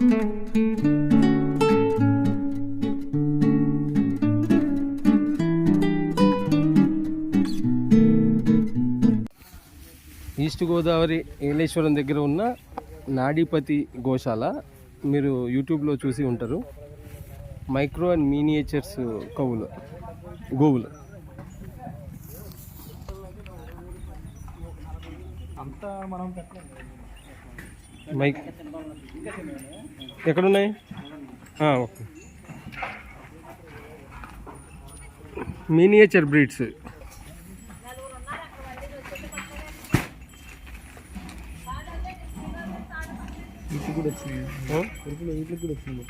East Godavari Yeleswaram దగ్గర ఉన్న నాడీపతి గోశాల మీరు యూట్యూబ్లో చూసి ఉంటారు. మైక్రో అండ్ మీనియేచర్స్ కవులు గోవులు. అంతా మనం మైక్. ఎక్కడున్నాయి? ఓకే. మీనియేచర్ బ్రీడ్స్ వీటికి కూడా వీటికి కూడా వచ్చింది.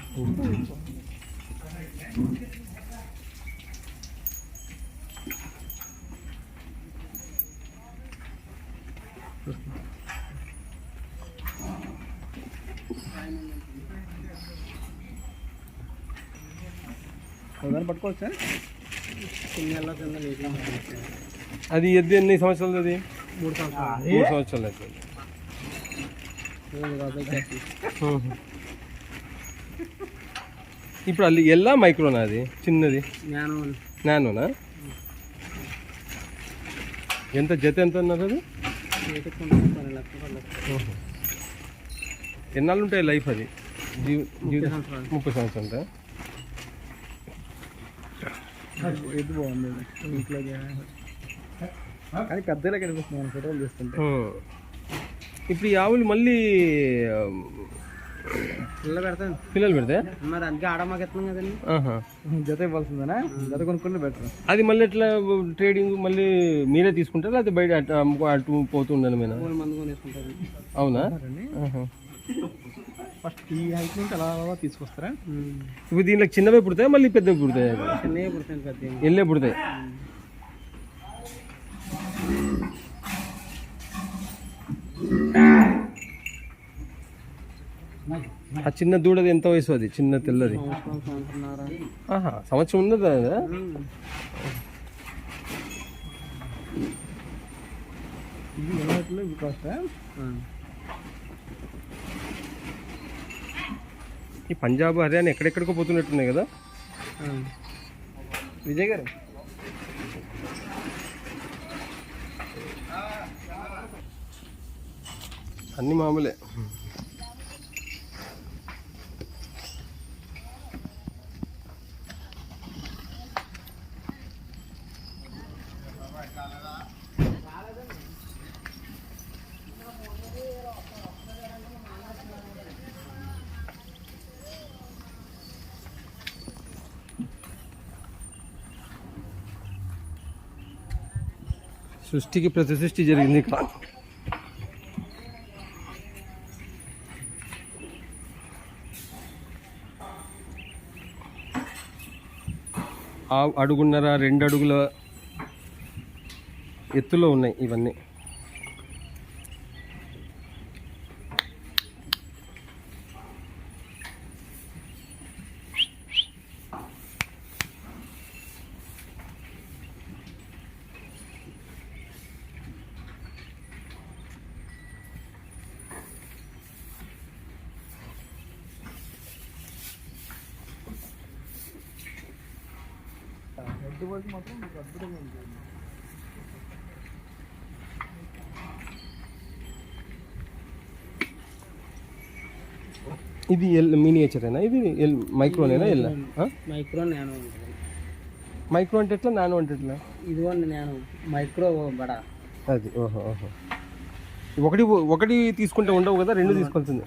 పట్టుకోవచ్చా అది ఎద్దు ఎన్ని సంవత్సరాలు అది? మూడు సంవత్సరాలు. మూడు సంవత్సరాలు అవుతుంది ఇప్పుడు అది ఎల్లా మైక్రోనా అది? చిన్నది? నానోనా ఎంత జత ఎంత అన్నారు అది? ఎన్నాళ్ళు ఉంటాయి లైఫ్ అది? జీవ జీవితం. ముప్పై సంవత్సరాలు ఇది బాగుంది? ఇంట్లో కానీ పెద్దలే కనిపిస్తుంది మన ఫోటోలు చూస్తుంటే ఇప్పుడు ఈ ఆవులు మళ్ళీ ఆ, పిల్ల పెడతాను. పిల్లలు పెడితే? మరి అందుకే ఆడమాకి ఎత్తున్నాం కదండి. జత ఇవ్వాల్సిందేనా? జత కొనుక్కుంటే బెటర్ అది మళ్ళీ ఎట్లా ట్రేడింగ్ మళ్ళీ మీరే తీసుకుంటారా? లేకపోతే బయట అటు పోతుండను మీద అవునా. ఫస్ట్ ఈ హైట్ నుంచి అలా అలా తీసుకొస్తారా ఇప్పుడు దీనిలో చిన్నవే పుడతాయి మళ్ళీ పెద్దవి పుడతాయి? చిన్నవి పెద్ద ఎల్లే పుడతాయి. ఆ చిన్న దూడది ఎంత వయసు అది? చిన్న తెల్లది. ఆహా సంవత్సరం ఉన్నదా అది? ఇది ఎలాంటిలో ఈ పంజాబ్ హర్యానా ఎక్కడెక్కడికో పోతున్నట్టున్నాయి కదా? విజయ్ గారు. అన్ని మామూలే. సృష్టికి ప్రతి సృష్టి జరిగింది ఇక్కడ. ఆ అడుగున్నర రెండు అడుగుల ఎత్తులో ఉన్నాయి ఇవన్నీ. హెడ్ వర్క్ మాత్రం మీకు అద్భుతంగా ఉంటుంది. ఇది ఎల్ మినియేచరేనా? ఇది ఎల్ మైక్రోనేనా ఎల్ మైక్రో నానో ఉంటుంది. మైక్రో అంటే ఎట్లా? నానో అంటే ఎట్లా? ఇదిగోండి నేను మైక్రో బడా. అది ఓహో ఓహో. ఒకటి ఒకటి తీసుకుంటే ఉండవు కదా రెండు తీసుకోవాల్సిందే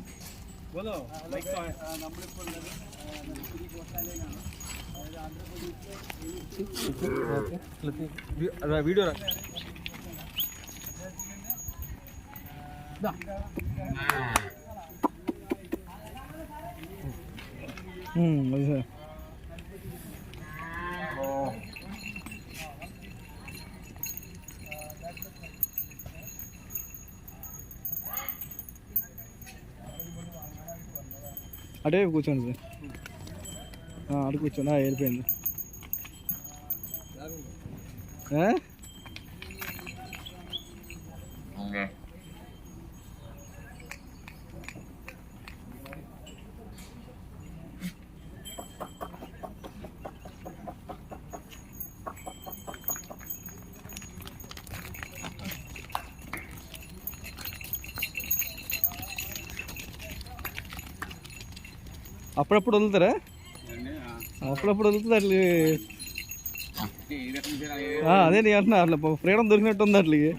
వీడియో రా ఉమ్, అది సార్ అటే కూర్చోండి సార్. అటు కూర్చోండి. ఆ, వెళ్ళిపోయింది. ఆ? అప్పుడప్పుడు వదులుతారా? అప్పుడప్పుడు వదులుతుంది అట్లా? అదే నీ అంటున్నా అట్లా ఫ్రీడమ్ దొరికినట్టు ఉంది అట్లకి